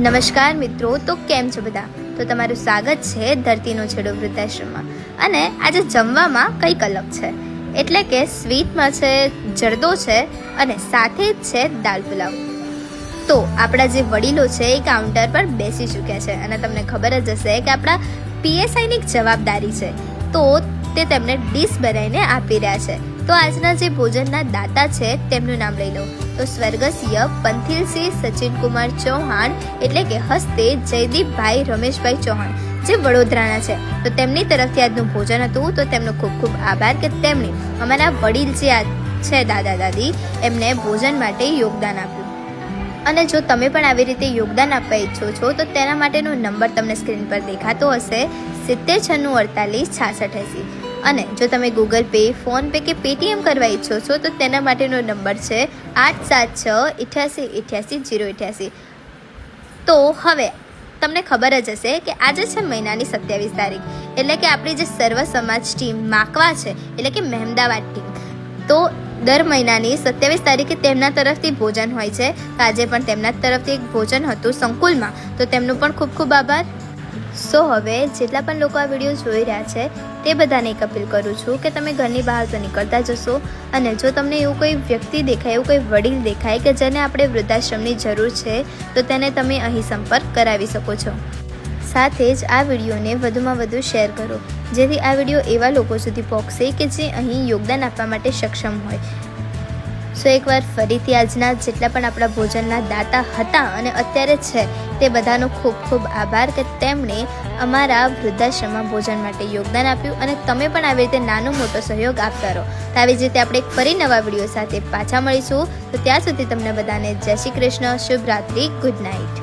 નમસ્કાર મિત્રો, તો કેમ છો બધા? તો તમારું સ્વાગત છે ધરતીનો છેડો વૃદ્ધાશ્રમમાં. અને આજે જમવામાં કંઈક અલગ છે. એટલે કે સ્વીટમાં છે, જરદો છે અને સાથે જ છે દાલ પુલાવ. તો આપણા જે વડીલો છે એ કાઉન્ટર પર બેસી ચૂક્યા છે અને તમને ખબર જ હશે કે આપણા પીએસઆઈની જવાબદારી છે. તો તે તેમને ડીશ બનાવીને આપી રહ્યા છે. તો આજના જે ભોજનના દાતા છે, તેમનું નામ લઈ લો. તો સ્વર્ગસ્ય પંથિલસિંહ સચિનકુમાર ચૌહાણ, એટલે કે હસ્તે જયદીપભાઈ રમેશભાઈ ચૌહાણ, જે વડોદરાના છે. તો તેમની તરફથી આજનું ભોજન હતું. તો તેમનો ખૂબ ખૂબ આભાર કે તેમણે અમારા વડીલ જે આ છે દાદા દાદી, એમને ભોજન માટે યોગદાન આપ્યું. અને જો તમે પણ આવી રીતે યોગદાન આપવા ઈચ્છો છો, તો તેના માટેનો નંબર તમને સ્ક્રીન પર દેખાતો હશે. સિત્તેર છન્નું અડતાલીસ છાસઠ એંસી. અને જો તમે ગૂગલ પે ફોનપે કે પેટીએમ કરવા ઈચ્છો છો, તો તેના માટેનો નંબર છે આઠ સાત છ, અઠ્યાસી અઠ્યાસી, જીરો અઠ્યાસી. તો હવે, તમને ખબર જ હશે કે આજે છે મહિનાની સત્યાવીસ તારીખ, એટલે કે આપણી જે સર્વ સમાજ ટીમ માકવા છે, એટલે કે મહેમદાવાદ ટીમ. તો દર મહિનાની સત્યાવીસ તારીખે તેમના તરફથી ભોજન હોય છે, તો આજે પણ તેમના તરફથી એક ભોજન હતું સંકુલમાં. તો તેમનું પણ ખૂબ ખૂબ આભાર. સો હવે જેટલા પણ લોકો આ વીડિયો જોઈ રહ્યા છે, તે બધાને એક અપીલ કરું છું કે તમે ઘરની બહાર તો નીકળતા જશો અને જો તમને એવું કોઈ વ્યક્તિ દેખાય, એવું કોઈ વડીલ દેખાય કે જેને આપણે વૃદ્ધાશ્રમની જરૂર છે, તો તેને તમે અહીં સંપર્ક કરાવી શકો છો. સાથે જ આ વિડીયોને વધુમાં વધુ શેર કરો, જેથી આ વીડિયો એવા લોકો સુધી પહોંચશે કે જે અહીં યોગદાન આપવા માટે સક્ષમ હોય. સો એકવાર ફરીથી આજના જેટલા પણ આપણા ભોજનના દાતા હતા અને અત્યારે છે તે બધાનો ખૂબ ખૂબ આભાર કે તેમણે અમારા વૃદ્ધાશ્રમમાં ભોજન માટે યોગદાન આપ્યું અને તમે પણ આવી રીતે નાનો મોટો સહયોગ આપતા રહો. તો આવી જ રીતે આપણે ફરી નવા વીડિયો સાથે પાછા મળીશું. તો ત્યાં સુધી તમને બધાને જય શ્રી કૃષ્ણ. શુભ રાત્રિ ગુડ નાઇટ.